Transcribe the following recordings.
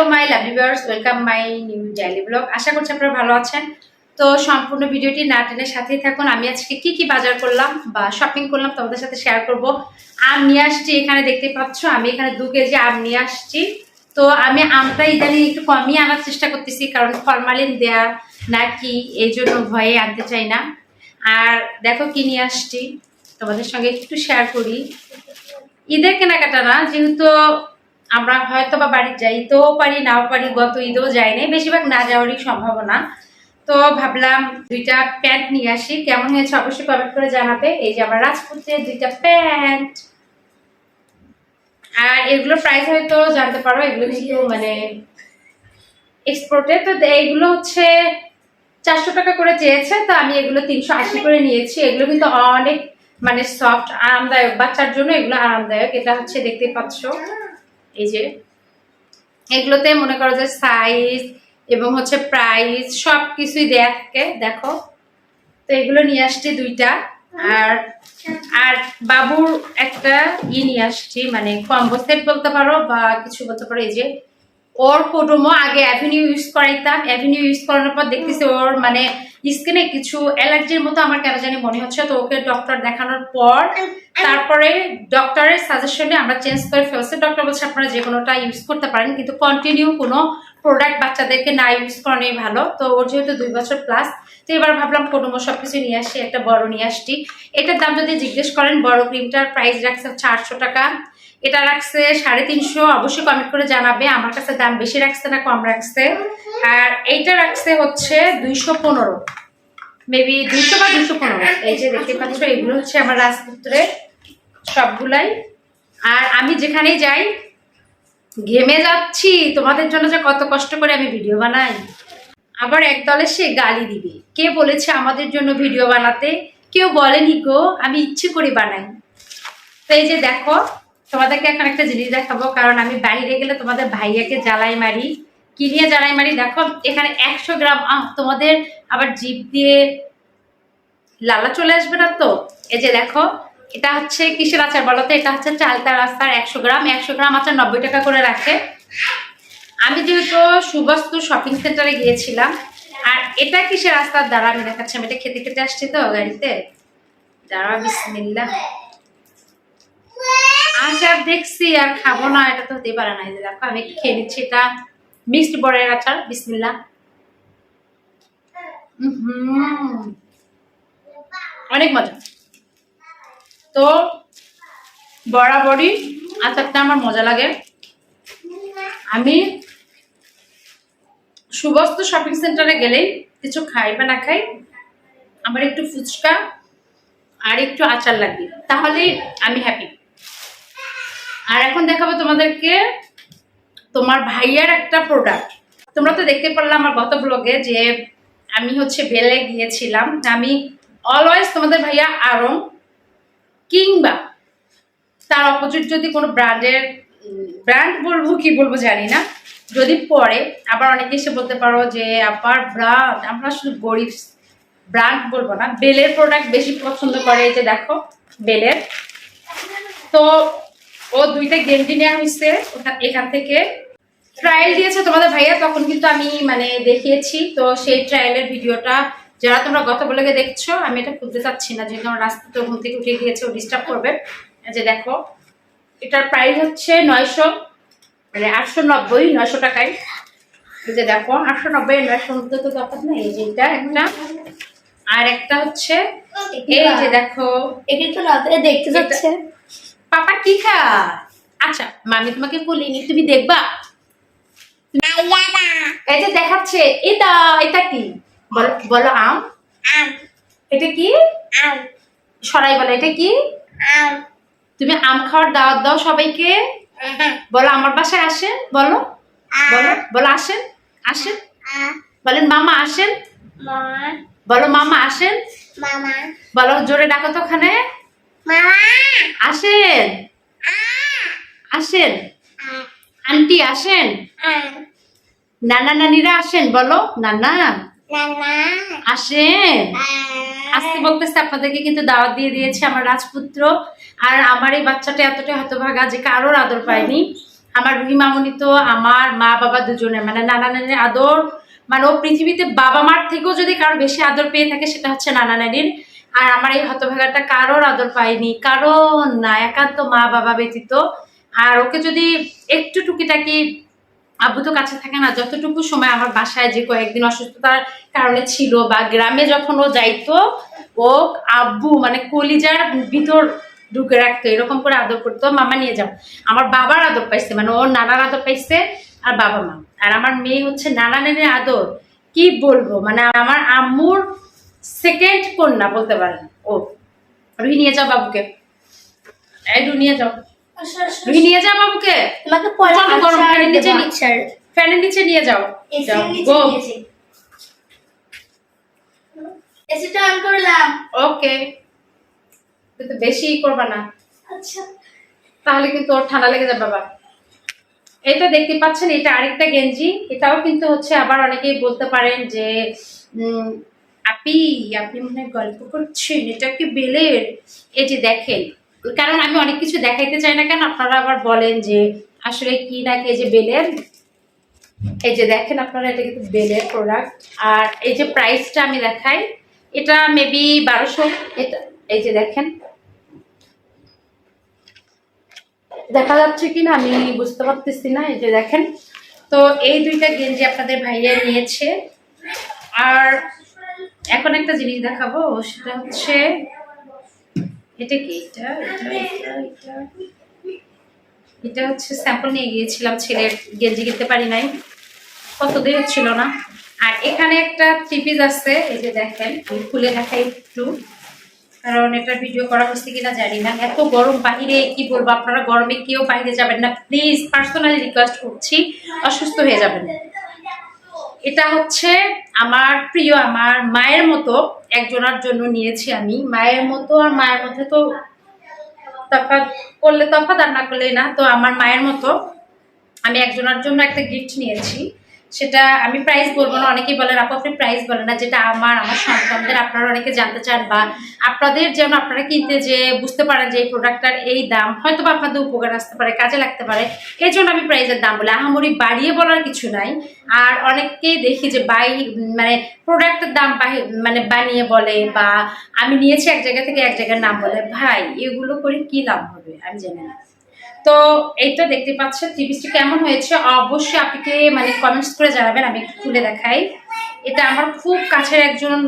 Hello my lovely viewers welcome my new daily blog আশা করছি আপনারা ভালো আছেন। তো সম্পূর্ণ ভিডিওটি না টেনে সাথেই থাকুন। আমি আজকে কি কি বাজার করলাম বা শপিং করলাম তোমাদের সাথে শেয়ার করব। আম নিয়ে আসছি এখানে দেখতে পাচ্ছ, আমি এখানে দু কেজি আম নিয়ে আসছি। তো আমি আমটা ইদানিং একটু কমই আনার চেষ্টা করতেছি, কারণ ফরমালিন দেয়া নাকি এই জন্য ভয়ে আনতে চাই না। আর দেখো কি নিয়ে আসছি, তোমাদের সঙ্গে একটু শেয়ার করি। ঈদের কেনাকাটা না, যেহেতু আমরা হয়তো বা বাড়ি যাইতেও পারি নাও পারি গত ঈদেও যাই নাই বেশিরভাগ না যাওয়ারই সম্ভাবনা। তো ভাবলাম দুইটা প্যান্ট নিয়ে আসি। কেমন হয়েছে অবশ্যই কমেন্ট করে জানাবে। এই যে আমার রাজপুতের দুইটা প্যান্ট। আর এগুলোর প্রাইস হয়তো জানতে পারো এগুলো কিন্তু মানে এক্সপোর্টে তো এইগুলো হচ্ছে চারশো টাকা করে চেয়েছে তো আমি এগুলো তিনশো আশি করে নিয়েছি। এগুলো কিন্তু অনেক মানে সফট আরামদায়ক। বাচ্চার জন্য এগুলো আরামদায়ক। এটা হচ্ছে দেখতে পাচ্ছ। এই যে, এগুলোতে মনে করো যে সাইজ এবং হচ্ছে প্রাইস সব কিছুই দেয়া দেখো। তো এগুলো নিয়ে আসছি দুইটা। আর আর বাবুর একটা ই নিয়ে আসছি মানে কম্বো সেট বলতে পারো বা কিছু বলতে পারো, এই যে ওর কোডোমো আগে অ্যাভিনিউ ইউজ করাইতাম। অ্যাভিনিউ ইউজ করানোর পর দেখতেছি ওর মানে স্কিনে কিছু অ্যালার্জির মতো আমার কেন জানি মনে হচ্ছে। তো ওকে ডক্টর দেখানোর পর তারপরে ডক্টরের সাজেশনে আমরা চেঞ্জ করে ফেলছি। ডক্টর বলছে আপনারা যে কোনোটা ইউজ করতে পারেন কিন্তু কন্টিনিউ কোনো প্রোডাক্ট বাচ্চাদেরকে না ইউজ করানোই ভালো। তো ওর যেহেতু দুই বছর প্লাস তো এবার ভাবলাম কোটোমো সব কিছু নিয়ে আসি একটা বড় নিয়ে আসছি। এটার দাম যদি জিজ্ঞেস করেন বড় ক্রিমটার প্রাইস রাখছে হচ্ছে আটশো টাকা। এটা রাখছে সাড়ে তিনশো, অবশ্যই কমেন্ট করে জানাবে, আমার কাছে দাম বেশি রাখছে না, কম রাখছে। আর এইটা রাখছে হচ্ছে দুইশো পনেরো। মেবি দুইশো বা দুশো পনেরো। এই যে দেখতে পাচ্ছ, এগুলো হচ্ছে আমার রাজপুত্রের সবগুলাই। আর আমি যেখানেই যাই, ঘেমে যাচ্ছি, তোমাদের জন্য যে কত কষ্ট করে আমি ভিডিও বানাই। আবার একদলে সে গালি দিবে। কে বলেছে আমাদের জন্য ভিডিও বানাতে? কেউ বলেনি গো, আমি ইচ্ছে করে বানাই। তো এই যে দেখো তোমাদেরকে এখন একটা জিনিস দেখাবো, কারণ আমি বাইরে গেলে তোমাদের ভাইয়াকে জ্বালাই মারি। কি নিয়ে জ্বালাই মারি? দেখো, এখানে একশো গ্রাম আহ তোমাদের আবার জিপ দিয়ে লালা চলে আসবে না তো? এই যে দেখো, এটা হচ্ছে কিসের আচার বলো তো? এটা হচ্ছে চালতার আচার, একশো গ্রাম। একশো গ্রাম আচার নব্বই টাকা করে রাখে। আমি যেহেতু সুবস্তু শপিং সেন্টারে গিয়েছিলাম, আর এটা কিসের রাস্তার দ্বারা আমি দেখাচ্ছি। আমি এটা খেতে খেতে আসছি তো গাড়িতে। দাঁড়া বিসমিল্লা আচার দেখছি আর খাব না, এটা তো হতেই পারে না। দেখো, আমি খেয়ে নিচ্ছি এটা। মিক্সড বড়ের আচার বিসমিল্লা অনেক মজা। তো বরাবরই আচারটা আমার মজা লাগে। আমি সুবস্ত শপিং সেন্টারে গেলেই কিছু খাই বা না খাই, আমার একটু ফুচকা আর একটু আচার লাগবে তাহলেই আমি হ্যাপি আর এখন দেখাবো তোমাদেরকে তোমার ভাইয়ার একটা প্রোডাক্ট তোমরা তো দেখতে পারলাম আমার গত ব্লগে যে আমি হচ্ছে বেলে গিয়েছিলাম। আমি অলওয়েজ তোমাদের ভাইয়া আরং কিংবা তার অপোজিট যদি কোনো ব্র্যান্ডের ব্র্যান্ড বলব কি বলব জানি না। যদি পরে আবার অনেকে এসে বলতে পারো যে, আবার ব্র্যান্ড আমরা শুধু গরিব ব্র্যান্ড বলব না। বেলের প্রোডাক্ট বেশি পছন্দ করে এই যে দেখো, বেলের। তো ও দুইটা গেঞ্জি নেওয়া হয়েছে ওখান এখান থেকে। ট্রায়াল দিয়েছে তোমাদের ভাইয়া তখন কিন্তু আমি মানে দেখিয়েছি। তো সেই ট্রায়ালের ভিডিওটা যারা তোমরা গত বলে দেখছ আমি এটা খুলতে চাচ্ছি না যেহেতু আমার রাস্তা তো ঘুম থেকে উঠে গিয়েছে ও ডিস্টার্ব করবে। যে দেখো এটার প্রাইস হচ্ছে নয়শো মানে আটশো নব্বই নয়শো টাকায়। যে দেখো আটশো নব্বই নয়শোর মধ্যে তো তফাৎ নেই এই যে এটা একটা। আর একটা হচ্ছে এই যে দেখো এটা তো রাতে দেখতে যাচ্ছে। পাপা কি খা? আচ্ছা মামি তোমাকে বলিনি তুমি দেখবা? এই যে দেখাচ্ছে এটা এটা কি? বলো বলো আম? এটা কি? সরাই বলো এটা কি? তুমি আম খাওয়ার দাওয়াত দাও সবাইকে। বলো আমার বাসায় আসেন বলো। বলো বলো আসেন আসেন। বলেন মামা আসেন। বলো মামা আসেন। মামা। বলো জোরে ডাকো তো ওখানে। আসেন। আসেন। আন্টি আসেন। নানা নানিরা আসেন বলো। নানা। আসেন। আজকে বলতেছে আপনাদেরকে কিন্তু দাওয়াত দিয়ে দিয়েছে আমার রাজপুত্র। আর আমার এই বাচ্চাটা এতটা হতভাগা যে কারোর আদর পায়নি। আমার রুহি মামুনি তো আমার মা বাবা দুজনের মানে নানা নানির আদর। মানে ও পৃথিবীতে বাবা মার থেকেও যদি কারও বেশি আদর পেয়ে থাকে সেটা হচ্ছে নানা নানির। আর আমার এই হতভাগাটা কারোর আদর পাইনি কারণ না, একান্ত মা বাবা ব্যতীত। আর ওকে যদি একটু টুকিটাকি আব্বু তো কাছে থাকে না, যতটুকু সময় আমার বাসায় যে কয়েকদিন অসুস্থতার কারণে ছিল বা গ্রামে যখন ও যাইতো, ও আব্বু মানে কলিজার ভিতর ঢুকে রাখতো, এরকম করে আদর করতো, মামা নিয়ে যাও। আমার বাবার আদর পাইছে মানে ওর নানার আদর পাইছে আর বাবা মা আর আমার মেয়ে হচ্ছে নানা নানের আদর। কি বলব? মানে আমার আম্মুর সেকেন্ড কন্যা বলতে পারেন। ও রুহি নিয়ে যাও বাবুকে। এই রুহি নিয়ে যাও। রুহি নিয়ে যাও বাবুকে। তোমাকে গরম আচার পানির নিচে ফ্যানের নিচে নিয়ে যাও। যাও। গো। এসিটা অন করলাম। ওকে কিন্তু বেশি করবা না। আচ্ছা। তাহলে কিন্তু ওর ঠান্ডা লেগে যাবে বাবা। এটা দেখতে পাচ্ছেন এটা আরেকটা গেঞ্জি। এটাও কিন্তু হচ্ছে আবার অনেকেই বলতে পারেন যে উম, আপি আপনি মনে হয় গল্প করছেন, এটা কি বেলের? এই যে দেখেন, কারণ আমি অনেক কিছু দেখাইতে চাই না কেন, আপনারা আবার বলেন যে আসলে কি নাকি এই যে বেলের? এই যে দেখেন আপনারা, এটা কিন্তু বেলের প্রোডাক্ট আর এই যে প্রাইসটা আমি দেখাই, এটা মেবি বারোশো। এটা, এই যে দেখেন। দেখা যাচ্ছে কি না, আমি বুঝতে পারতেছি না, এই যে দেখেন। তো এই দুইটা গেঞ্জি আপনাদের ভাইয়া নিয়েছে। আর এখন একটা জিনিস দেখাবো, সেটা হচ্ছে, এটা কি? এটা এটা হচ্ছে স্যাম্পল নিয়ে গিয়েছিলাম ছেলের, গেঞ্জি কিনতে পারি নাই। কত দিয়ে হচ্ছিল না। আর এখানে একটা থ্রি আছে, এই যে দেখেন, আমি খুলে দেখাই একটু। কারণ এটা ভিডিও করা হচ্ছে কিনা জানি না। এত গরম বাহিরে, কি বলব আপনারা, গরমে কেউ বাইরে যাবেন না। প্লিজ পার্সোনালি রিকোয়েস্ট করছি, অসুস্থ হয়ে যাবেন। এটা হচ্ছে আমার প্রিয়, আমার মায়ের মতো একজনার জন্য নিয়েছি আমি। মায়ের মতো আর মায়ের মধ্যে তো তফাৎ করলে তফাৎ, আর না করলে না। তো আমার মায়ের মতো আমি একজনার জন্য একটা গিফট নিয়েছি। সেটা আমি প্রাইস বলব না, অনেকেই বলেন, আপু, আপনি প্রাইস বলেন না, যেটা আমার আমার সন্তানদের, আপনারা অনেকে জানতে চান বা আপনাদের যেন আপনারা কিনতে যে বুঝতে পারেন যে এই প্রোডাক্টটার এই দাম হয়তো বা আপনাদের উপকার আসতে পারে, কাজে লাগতে পারে, এই জন্য আমি প্রাইসের দাম বলি। আহামরি বাড়িয়ে বলার কিছু নাই। আর অনেককেই দেখি যে বাই মানে প্রোডাক্টের দাম মানে বানিয়ে বলে বা আমি নিয়েছি এক জায়গা থেকে এক জায়গার নাম বলে, ভাই, এগুলো করে কি লাভ হবে? আমি জানি না। তো এইটা দেখতে পাচ্ছেন ত্রিপিসটি কেমন হয়েছে? অবশ্যই আপনাকে মানে কমেন্টস করে জানাবেন, আমি একটু খুলে দেখাই। এটা আমার খুব কাছের একজন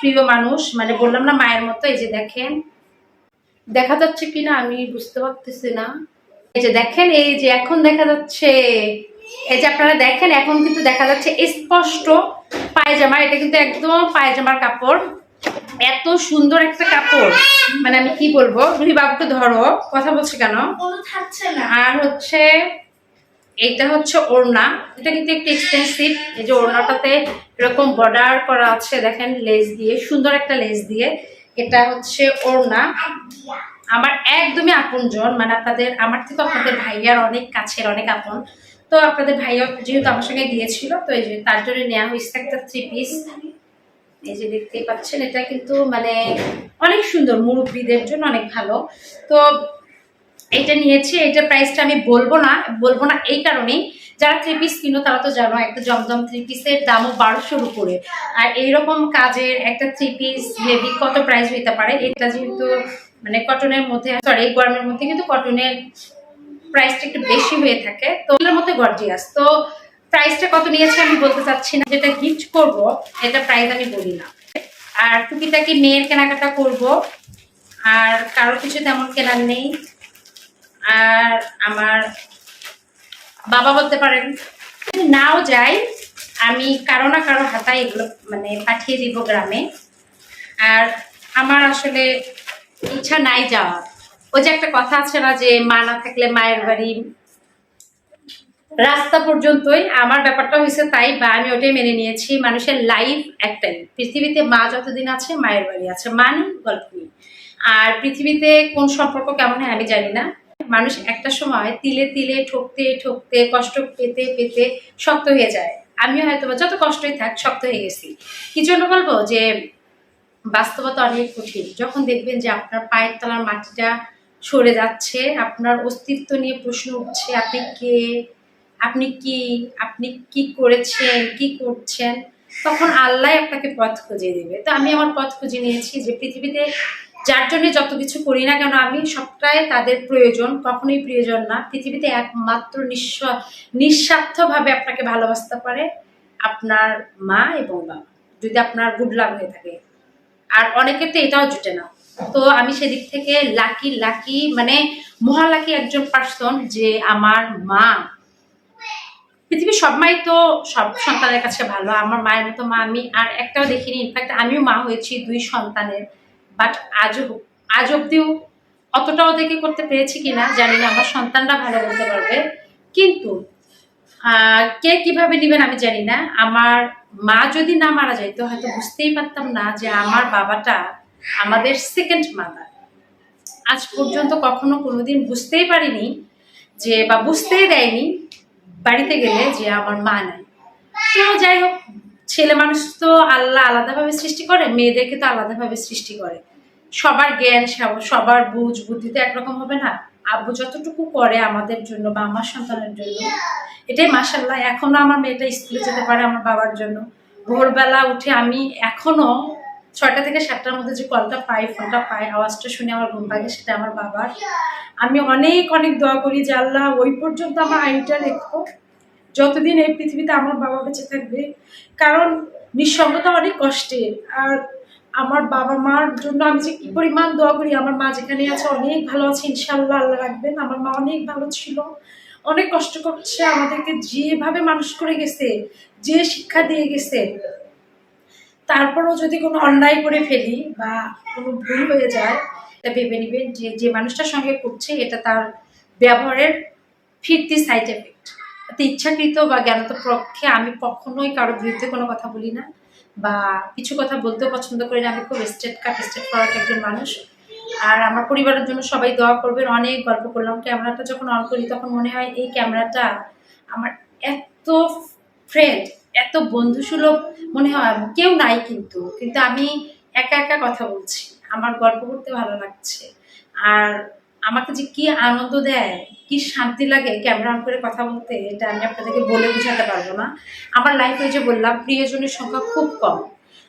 প্রিয় মানুষ মানে বললাম না মায়ের মতো, এই যে দেখেন। দেখা যাচ্ছে কিনা আমি বুঝতে পারতেছি না। এই যে দেখেন, এই যে এখন দেখা যাচ্ছে, এই যে আপনারা দেখেন, এখন কিন্তু দেখা যাচ্ছে স্পষ্ট পায়জামা, এটা কিন্তু একদম পায়জামার কাপড়। এত সুন্দর একটা কাপড়। মানে আমি কি বলব? রুহি বাবুকে ধরো কথা বলছি কেন? থাকছে না। আর হচ্ছে এইটা হচ্ছে ওড়না। এটা কিন্তু একটু এক্সপেন্সিভ এই যে ওড়নাটাতে এরকম বর্ডার করা আছে দেখেন লেস দিয়ে সুন্দর একটা লেস দিয়ে। এটা হচ্ছে ওড়না। আমার একদমই আপনজন মানে আপনাদের আমার থেকে আপনাদের ভাইয়ার অনেক কাছের অনেক আপন। তো আপনাদের ভাইয়া যেহেতু আমার সঙ্গে গিয়েছিল তো এই যে তার জন্য নেওয়া হয়েছে একটা থ্রি পিস এই যে দেখতেই পাচ্ছেন, এটা কিন্তু মানে অনেক সুন্দর, মুরব্বীদের জন্য অনেক ভালো। তো এটা নিয়েছি, এটা প্রাইসটা আমি বলব না বলব না এই কারণেই। যারা থ্রি পিস কিনো, তারা তো জানো, একটা জমজম থ্রি পিসের দামও বারোশোর উপরে আর এইরকম কাজের একটা থ্রি পিস মেবি কত প্রাইস হইতে পারে, এটা যেহেতু মানে কটনের মধ্যে সরি এই গরমের মধ্যে কিন্তু কটনের প্রাইসটা একটু বেশি হয়ে থাকে। তো এর মধ্যে গর্জিয়াস তো প্রাইসটা কত নিয়েছে আমি বলতে চাচ্ছি না। যেটা গিফট করব, এটা প্রাইস আমি বলি না। আর টুকিটাকি মেয়ের কেনাকাটা করব। আর কারও কিছু তেমন কেনার নেই। আর আমার বাবা বলতে পারেন। নাও যাই, আমি কারও না কারও হাতায় এগুলো মানে পাঠিয়ে দিব গ্রামে। আর আমার আসলে ইচ্ছা নাই যাওয়ার। ওই যে একটা কথা আছে না যে মা না থাকলে মায়ের বাড়ি রাস্তা পর্যন্তই আমার ব্যাপারটা হয়েছে তাই বা আমি ওটাই মেনে নিয়েছি। মানুষের লাইফ একটাই। পৃথিবীতে মা যতদিন আছে, মায়ের বাড়ি আছে। মা নেই। গল্প আর পৃথিবীতে কোন সম্পর্ক কেমন হয় আমি জানি না। মানুষ একটা সময় তিলে তিলে, ঠকতে ঠকতে, কষ্ট পেতে পেতে শক্ত হয়ে যায়। আমিও হয়তো যত কষ্টই থাক, শক্ত হয়ে গেছি। কি জন্য বলব যে, বাস্তবতা অনেক কঠিন। যখন দেখবেন যে আপনার পায়ের তলার মাটিটা সরে যাচ্ছে, আপনার অস্তিত্ব নিয়ে প্রশ্ন উঠছে, আপনি কে? আপনি কি আপনি কি করেছেন, কি করছেন, তখন আল্লাহ আপনাকে পথ খুঁজে দেবে। তো আমি আমার পথ খুঁজে নিয়েছি যে পৃথিবীতে যার জন্য যত কিছু করি না কেন, আমি সবটাই তাদের প্রয়োজন, কখনোই প্রয়োজন না। পৃথিবীতে একমাত্র নিঃস্ব, নিঃস্বার্থভাবে আপনাকে ভালোবাসতে পারে আপনার মা এবং বাবা, যদি আপনার গুড লাভ হয়ে থাকে। আর অনেকের তো এটাও জুটে না। তো আমি সেদিক থেকে লাকি লাকি মানে মহালাকি একজন পার্সন যে আমার মা পৃথিবীর সব মাই তো সব সন্তানের কাছে ভালো, আমার মায়ের মতো মা আমি আর একটাও দেখিনি। ইনফ্যাক্ট আমিও মা হয়েছি দুই সন্তানের বাট আজও আজ অব্দিও অতটাও দেখে করতে পেরেছি কিনা জানি না, আমার সন্তানরা ভালো বলতে পারবে। কিন্তু কে কীভাবে নেবেন আমি জানি না। আমার মা যদি না মারা যাইতো হয়তো বুঝতেই পারতাম না যে আমার বাবাটা আমাদের সেকেন্ড মাদার আজ পর্যন্ত কখনো কোনোদিন বুঝতেই পারিনি যে বা বুঝতেই দেয়নি বাড়িতে গেলে যে আমার মা নাই। তো যাই হোক, ছেলে মানুষ তো আল্লাহ আলাদাভাবে সৃষ্টি করে, মেয়েদেরকে তো আলাদাভাবে সৃষ্টি করে। সবার জ্ঞান সবার বুঝ, বুদ্ধি তো একরকম হবে না। আব্বু যতটুকু করে আমাদের জন্য বা আমার সন্তানের জন্য, এটাই মাসাল্লাহ এখনও আমার মেয়েটা স্কুলে যেতে পারে আমার বাবার জন্য। ভোরবেলা উঠে আমি এখনও ছয়টা থেকে সাতটার মধ্যে যে কলটা পাই ফোনটা পাই, আওয়াজটা শুনে আমার ঘুম পাগে সেটা আমার বাবার। আমি অনেক অনেক দোয়া করি যে আল্লাহ ওই পর্যন্ত আমার আইনটা রেখো যতদিন এই পৃথিবীতে আমার বাবা বেঁচে থাকবে, কারণ নিঃসঙ্গতা অনেক কষ্টের আর আমার বাবা মার জন্য আমি যে কি পরিমাণ দোয়া করি, আমার মা যেখানে আছে অনেক ভালো আছে ইনশাল্লাহ আল্লাহ রাখবেন। আমার মা অনেক ভালো ছিল। অনেক কষ্ট করছে আমাদেরকে যেভাবে মানুষ করে গেছে, যে শিক্ষা দিয়ে গেছে। তারপরেও যদি কোনো অন্যায় করে ফেলি বা কোনো ভুল হয়ে যায়, তা ভেবে নেবেন যে যে মানুষটার সঙ্গে করছে, এটা তার ব্যবহারের ফিরতি সাইড এফেক্ট ইচ্ছাকৃত বা জ্ঞানত পক্ষে আমি কখনোই কারোর বিরুদ্ধে কোনো কথা বলি না বা কিছু কথা বলতেও পছন্দ করি না। আমি খুব স্টেট কাট স্টেট ফরওয়ার্ড একজন মানুষ। আর আমার পরিবারের জন্য সবাই দোয়া করবেন, অনেক গল্প করলাম। ক্যামেরাটা যখন অন করি, তখন মনে হয় এই ক্যামেরাটা আমার এত ফ্রেন্ড এত বন্ধুসুলভ মনে হয় কেউ নাই কিন্তু কিন্তু আমি একা একা কথা বলছি। আমার গল্প করতে ভালো লাগছে। আর আমাকে যে কি আনন্দ দেয়, কি শান্তি লাগে ক্যামেরা অন করে কথা বলতে, এটা আমি আপনাদেরকে বলে বোঝাতে পারব না। আমার লাইফে যে বললাম, প্রিয়জনের সংখ্যা খুব কম।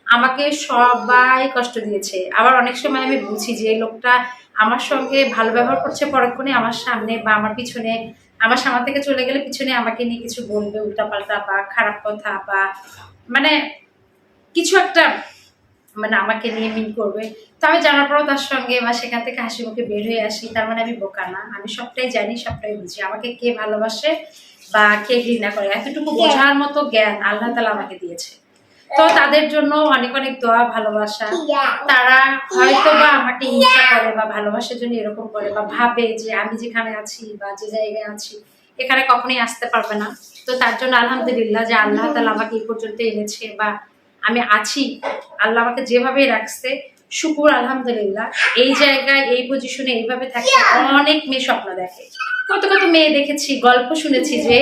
আমাকে সবাই কষ্ট দিয়েছে। আবার অনেক সময় আমি বুঝি যে লোকটা আমার সঙ্গে ভালো ব্যবহার করছে পরক্ষণে আমার সামনে বা আমার পিছনে। আমার সামনে থেকে চলে গেলে পিছনে আমাকে নিয়ে কিছু বলবে, উল্টাপাল্টা বা খারাপ কথা বা মানে কিছু একটা মানে আমাকে নিয়ে মিন করবে। তো আমি জানার পরও তার সঙ্গে বা সেখান থেকে হাসি মুখে বের হয়ে আসি। তার মানে আমি বোকা না। আমি সবটাই জানি সবটাই বুঝি। আমাকে কে ভালোবাসে বা কে ঘৃণা করে? এতটুকু বোঝার মতো জ্ঞান আল্লাহ তালা আমাকে দিয়েছে। তো তাদের জন্য অনেক অনেক দোয়া ভালোবাসা। তারা হয়তো বা আমাকে হিংসা করে বা ভালোবাসার জন্য এরকম করে বা ভাবে যে আমি যেখানে আছি বা যে জায়গায় আছি। এখানে কখনোই আসতে পারবে না। তো তার জন্য আলহামদুলিল্লাহ যে আল্লাহ তালা আমাকে এই পর্যন্ত এনেছে বা আমি আছি, আল্লাহ আমাকে যেভাবে রাখছে, শুকুর আলহামদুলিল্লাহ। এই জায়গায়, এই পজিশনে এইভাবে থাকে অনেক মেয়ে স্বপ্ন দেখে। কত কত মেয়ে দেখেছি, গল্প শুনেছি যে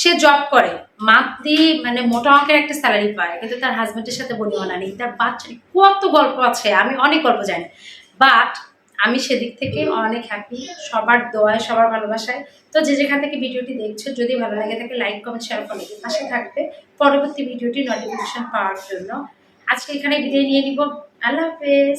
সে জব করে, মান্থলি মানে মোটা অঙ্কের একটা স্যালারি পায়, কিন্তু তার হাজবেন্ডের সাথে বনিমানা নেই। তার বাচ্চা। কত গল্প আছে, আমি অনেক গল্প জানি। বাট আমি সেদিক থেকে অনেক হ্যাপি সবার দোয়ায়, সবার ভালোবাসায়। তো যে যেখান থেকে ভিডিওটি দেখছ, যদি ভালো লাগে থাকে লাইক কমেন্ট শেয়ার করে পাশে থাকবে পরবর্তী ভিডিওটি নোটিফিকেশন পাওয়ার জন্য। আজকে এখানে বিদায় নিয়ে নিব। আল্লাহ হাফেজ।